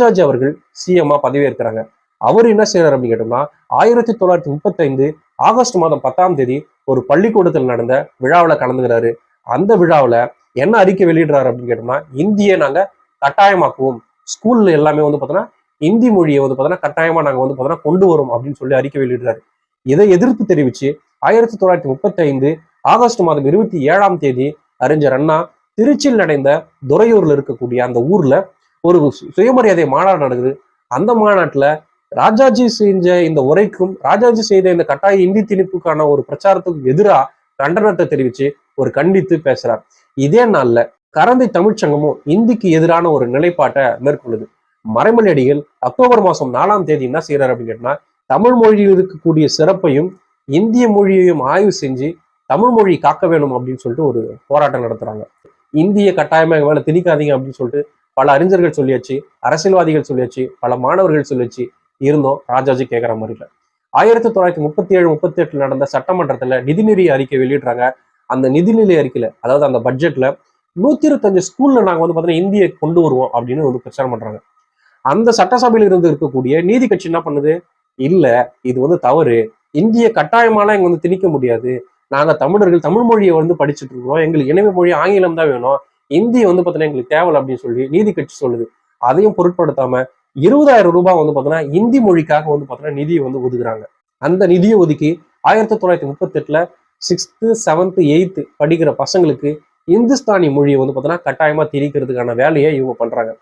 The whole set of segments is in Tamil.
ராஜாஜி அவர்கள் சிஎம்மா பதவியேற்கிறாங்க. அவர் என்ன செய்யறாரு அப்படின்னு கேட்டோம்னா ஆயிரத்தி தொள்ளாயிரத்தி முப்பத்தைந்து ஆகஸ்ட் மாதம் பத்தாம் தேதி ஒரு பள்ளிக்கூடத்தில் நடந்த விழாவில் கலந்துகிறாரு அந்த விழாவில் என்ன அறிக்கை வெளியிடுறாரு அப்படின்னு கேட்டோம்னா இந்தியை நாங்க கட்டாயமாக்குவோம். ஸ்கூல்ல எல்லாமே வந்து பார்த்தோன்னா இந்தி மொழியை வந்து பார்த்தோன்னா கட்டாயமா நாங்க வந்து பார்த்தோன்னா கொண்டு வரும் அப்படின்னு சொல்லி அறிக்கை வெளியிடுறாரு. இதை எதிர்ப்பு தெரிவிச்சு ஆயிரத்தி தொள்ளாயிரத்தி முப்பத்தி ஐந்து ஆகஸ்ட் மாதம் இருபத்தி ஏழாம் தேதி அறிஞர் அண்ணா திருச்சியில் நடந்த துறையூர்ல இருக்கக்கூடிய அந்த ஊர்ல ஒரு சு- சுயமரியாதை மாநாடு நடக்குது. அந்த மாநாட்டில் ராஜாஜி செஞ்ச இந்த உரைக்கும் ராஜாஜி செய்த இந்த கட்டாய இந்தி திணிப்புக்கான ஒரு பிரச்சாரத்துக்கு எதிரா கண்டனத்தை தெரிவிச்சு ஒரு கண்டித்து பேசுறார். இதே நாள்ல கரந்தை தமிழ்ச்சங்கமும் இந்திக்கு எதிரான ஒரு நிலைப்பாட்டை மேற்கொள்ளுது. மறைமலையடிகள் அக்டோபர் மாதம் நாலாம் தேதி என்ன செய்யறாரு அப்படின்னு கேட்டா தமிழ் மொழியில் இருக்கக்கூடிய சிறப்பையும் இந்திய மொழியையும் ஆய்வு செஞ்சு தமிழ் மொழி காக்க வேணும் அப்படின்னு சொல்லிட்டு ஒரு போராட்டம் நடத்துறாங்க. இந்திய கட்டாயமாக எங்கள் மேலே திணிக்காதீங்க அப்படின்னு சொல்லிட்டு பல அறிஞர்கள் சொல்லியாச்சு அரசியல்வாதிகள் சொல்லியாச்சு பல மாணவர்கள் சொல்லியாச்சு. இருந்தோம். ராஜாஜி கேட்குற மாதிரி இல்லை. ஆயிரத்தி தொள்ளாயிரத்தி முப்பத்தி ஏழு முப்பத்தி எட்டுல நடந்த சட்டமன்றத்தில் நிதிநிலை அறிக்கை வெளியிடுறாங்க. அந்த நிதிநிலை அறிக்கையில் அதாவது அந்த பட்ஜெட்டில் நூற்றி இருபத்தஞ்சு ஸ்கூலில் நாங்கள் வந்து பார்த்தீங்கன்னா இந்தியை கொண்டு வருவோம் அப்படின்னு வந்து பிரச்சாரம் பண்ணுறாங்க அந்த சட்டசபையில் இருந்து இருக்கக்கூடிய நீதி கட்சி என்ன பண்ணுது? இல்லை இது வந்து தவறு. இந்திய கட்டாயமாலாம் இங்கே வந்து திணிக்க முடியாது. நாங்கள் தமிழர்கள் தமிழ் மொழியை வந்து படிச்சுட்டு இருக்கிறோம். எங்களுக்கு இணைய மொழி ஆங்கிலம் தான் வேணும். இந்தி வந்து பார்த்தீங்கன்னா எங்களுக்கு தேவை அப்படின்னு சொல்லி நீதி கட்சி சொல்லுது. அதையும் பொருட்படுத்தாம இருபதாயிரம் ரூபாய் வந்து பார்த்தீங்கன்னா இந்தி மொழிக்காக வந்து பார்த்தீங்கன்னா நிதியை வந்து ஒதுக்குறாங்க. அந்த நிதியை ஒதுக்கி ஆயிரத்தி தொள்ளாயிரத்தி முப்பத்தி எட்டுல சிக்ஸ்த்து செவன்த்து எயித்து படிக்கிற பசங்களுக்கு இந்துஸ்தானி மொழியை வந்து பார்த்தீங்கன்னா கட்டாயமா திணிக்கிறதுக்கான வேலையை இவங்க பண்றாங்க.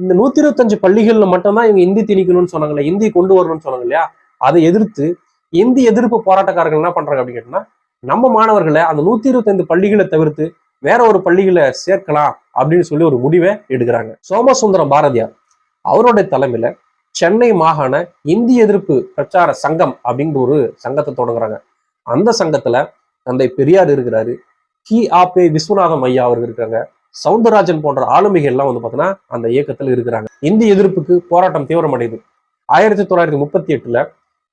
இந்த நூத்தி இருபத்தஞ்சு பள்ளிகள்ல மட்டும்தான் இவங்க இந்தி திணிக்கணும்னு சொன்னாங்களே இந்தி கொண்டு வரணும்னு சொன்னாங்க இல்லையா? அதை எதிர்த்து இந்தி எதிர்ப்பு போராட்டக்காரர்கள் என்ன பண்றாங்க அப்படின்னு கேட்டோம்னா நம்ம மாணவர்களை அந்த நூத்தி இருபத்தைந்து பள்ளிகளை தவிர்த்து வேற ஒரு பள்ளிகளை சேர்க்கலாம் அப்படின்னு சொல்லி ஒரு முடிவை எடுக்கிறாங்க. சோமசுந்தரம் பாரதியார் அவருடைய தலைமையில சென்னை மாகாண இந்தி எதிர்ப்பு பிரச்சார சங்கம் அப்படிங்கிற ஒரு சங்கத்தை தொடங்குறாங்க. அந்த சங்கத்துல தந்தை பெரியார் இருக்கிறாரு. கி. ஆபே விஸ்வநாதம் ஐயா அவர்கள் இருக்காங்க. சவுந்தரராஜன் போன்ற ஆளுமைகள் எல்லாம் வந்து பார்த்தீங்கன்னா அந்த இயக்கத்தில் இருக்கிறாங்க. இந்தி எதிர்ப்புக்கு போராட்டம் தீவிரமடையுது. ஆயிரத்தி தொள்ளாயிரத்தி முப்பத்தி எட்டுல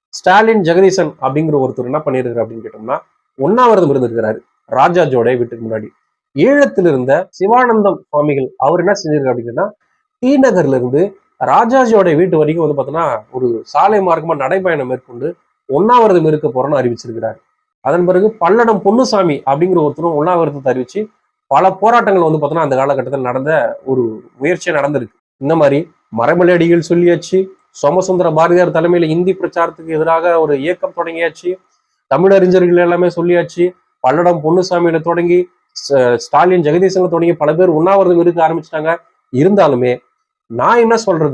ஸ்டாலின் ஜெகதீசன் அப்படிங்கிற ஒருத்தர் என்ன பண்ணியிருக்காரு அப்படின்னு கேட்டோம்னா உண்ணாவிரதம் இருந்திருக்கிறாரு. ராஜாஜோட வீட்டுக்கு முன்னாடி. ஈழத்தில் இருந்த சிவானந்தம் சுவாமிகள் அவர் என்ன செஞ்சிருக்காரு அப்படின்னா டி நகர்ல இருந்து ராஜாஜியோட வீட்டு வரைக்கும் வந்து பார்த்தோன்னா ஒரு சாலை மார்க்கமா நடைபயணம் மேற்கொண்டு ஒன்னாவிரதம் இருக்க போறோம்னு அறிவிச்சிருக்கிறாரு. அதன் பிறகு பல்லடம் பொன்னுசாமி அப்படிங்கிற ஒருத்தரும் உண்ணாவிரதத்தை அறிவிச்சு பல போராட்டங்கள் வந்து பார்த்தோன்னா அந்த காலகட்டத்தில் நடந்த ஒரு முயற்சியா நடந்திருக்கு. இந்த மாதிரி மரமலையடிகள் சொல்லியாச்சு சோமசுந்தர பாரதியார் தலைமையில இந்தி பிரச்சாரத்துக்கு எதிராக ஒரு இயக்கம் தொடங்கியாச்சு தமிழறிஞர்கள் எல்லாமே சொல்லியாச்சு. பல்லடம் பொன்னுசாமியில தொடங்கி ஸ்டாலின் ஜெகதீசன்ல தொடங்கி பல பேர் உண்ணாவிரதம் இருக்க ஆரம்பிச்சிட்டாங்க. இருந்தாலுமே நான் என்ன சொல்றது?